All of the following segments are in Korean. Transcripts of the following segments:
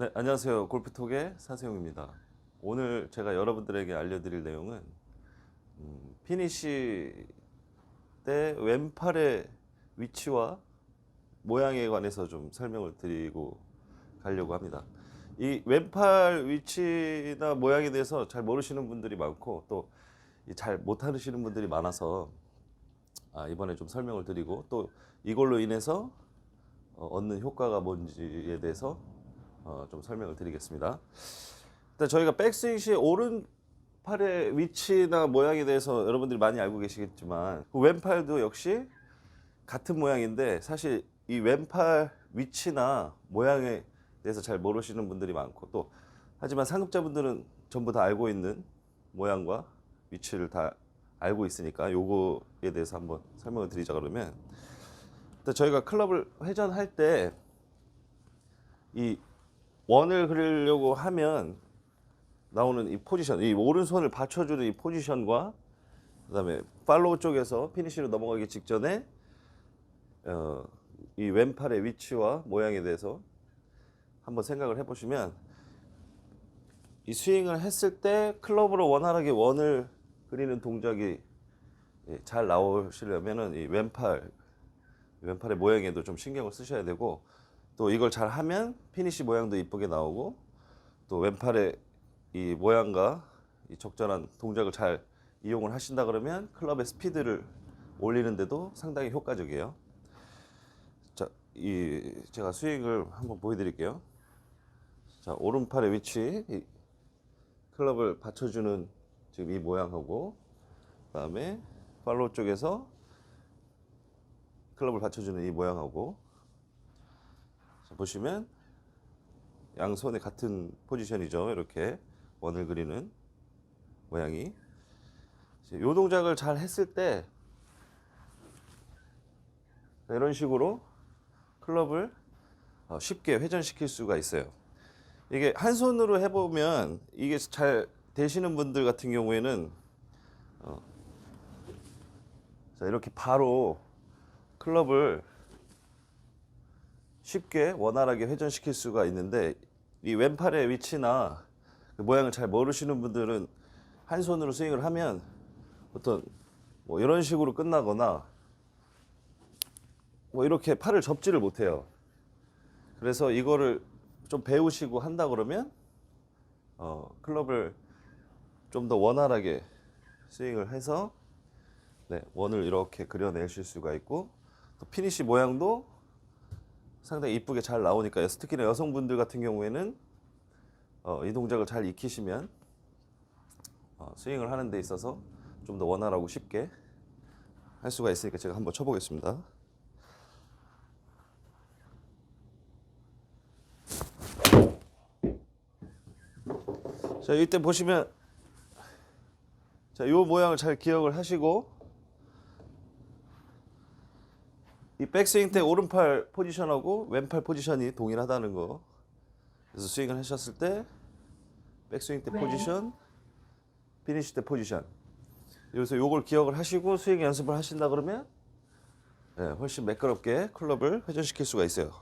네, 안녕하세요. 골프톡의 사세용입니다. 오늘 제가 여러분들에게 알려드릴 내용은 음, 피니시 때 왼팔의 위치와 모양에 관해서 좀 설명을 드리고 가려고 합니다. 이 왼팔 위치나 모양에 대해서 잘 모르시는 분들이 많고 또 잘 못하시는 분들이 많아서 아, 이번에 좀 설명을 드리고 또 이걸로 인해서 어, 얻는 효과가 뭔지에 대해서 어, 좀 설명을 드리겠습니다. 일단 저희가 백스윙 시에 오른팔의 위치나 모양에 대해서 여러분들이 많이 알고 계시겠지만 그 왼팔도 역시 같은 모양인데 사실 이 왼팔 위치나 모양에 대해서 잘 모르시는 분들이 많고 또 하지만 상급자분들은 전부 다 알고 있는 모양과 위치를 다 알고 있으니까 요거에 대해서 한번 설명을 드리자 그러면 저희가 클럽을 회전할 때 이 원을 그리려고 하면 나오는 이 포지션, 이 오른손을 받쳐주는 이 포지션과 그 다음에 팔로우 쪽에서 피니시로 넘어가기 직전에 어, 이 왼팔의 위치와 모양에 대해서 한번 생각을 해보시면 이 스윙을 했을 때 클럽으로 원활하게 원을 그리는 동작이 예, 잘 나오시려면은 이 왼팔 왼팔의 모양에도 좀 신경을 쓰셔야 되고 또 이걸 잘 하면 피니시 모양도 이쁘게 나오고 또 왼팔의 이 모양과 이 적절한 동작을 잘 이용을 하신다 그러면 클럽의 스피드를 올리는데도 상당히 효과적이에요. 자, 이 제가 스윙을 한번 보여드릴게요. 자, 오른팔의 위치, 이 클럽을 받쳐주는 지금 이 모양하고 그다음에 팔로우 쪽에서 클럽을 받쳐주는 이 모양하고 자, 보시면 양손이 같은 포지션이죠. 이렇게 원을 그리는 모양이 이 동작을 잘 했을 때 자, 이런 식으로 클럽을 어, 쉽게 회전시킬 수가 있어요. 이게 한 손으로 해보면 이게 잘 되시는 분들 같은 경우에는 어, 자 이렇게 바로 클럽을 쉽게 원활하게 회전시킬 수가 있는데 이 왼팔의 위치나 그 모양을 잘 모르시는 분들은 한 손으로 스윙을 하면 어떤 뭐 이런 식으로 끝나거나 뭐 이렇게 팔을 접지를 못해요. 그래서 이거를 좀 배우시고 한다 그러면 어, 클럽을 좀 더 원활하게 스윙을 해서 네, 원을 이렇게 그려내실 수가 있고 또 피니시 모양도 상당히 이쁘게 잘 나오니까 특히나 여성분들 같은 경우에는 어, 이 동작을 잘 익히시면 어, 스윙을 하는 데 있어서 좀 더 원활하고 쉽게 할 수가 있으니까 제가 한번 쳐보겠습니다. 자, 이때 보시면 자, 요 모양을 잘 기억을 하시고 이 백스윙 때 오른팔 포지션하고 왼팔 포지션이 동일하다는 거. 그래서 스윙을 하셨을 때 백스윙 때 포지션, 피니시 때 포지션. 여기서 요걸 기억을 하시고 스윙 연습을 하신다 그러면 네, 훨씬 매끄럽게 클럽을 회전시킬 수가 있어요.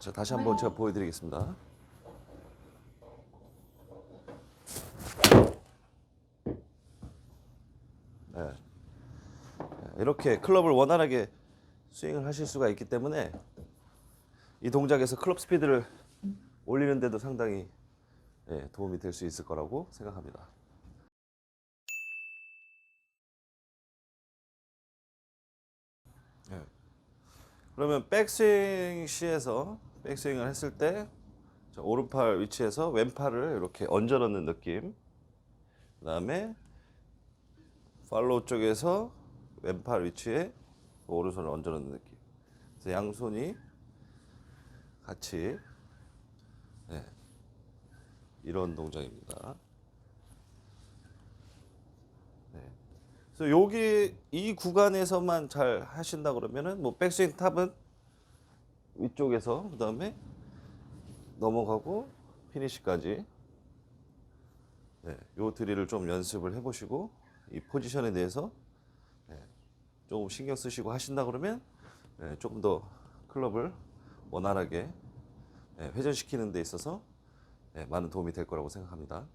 자, 다시 한번 제가 보여드리겠습니다. 이렇게 클럽을 원활하게 스윙을 하실 수가 있기 때문에 이 동작에서 클럽 스피드를 올리는 데도 상당히 예, 도움이 될 수 있을 거라고 생각합니다. 예. 그러면 백스윙 시에서 백스윙을 했을 때 자, 오른팔 위치에서 왼팔을 이렇게 얹어 넣는 느낌. 그 다음에 팔로우 쪽에서 왼팔 위치에 오른손을 얹어 놓는 느낌. 그래서 양손이 같이 네, 이런 동작입니다. 네. 그래서 여기 이 구간에서만 잘 하신다 그러면은 뭐 백스윙 탑은 위쪽에서 그다음에 넘어가고 피니시까지 네, 요 드릴을 좀 연습을 해보시고 이 포지션에 대해서 네, 조금 신경 쓰시고 하신다 그러면 네, 조금 더 클럽을 원활하게 예, 회전시키는 데 있어서 예, 많은 도움이 될 거라고 생각합니다.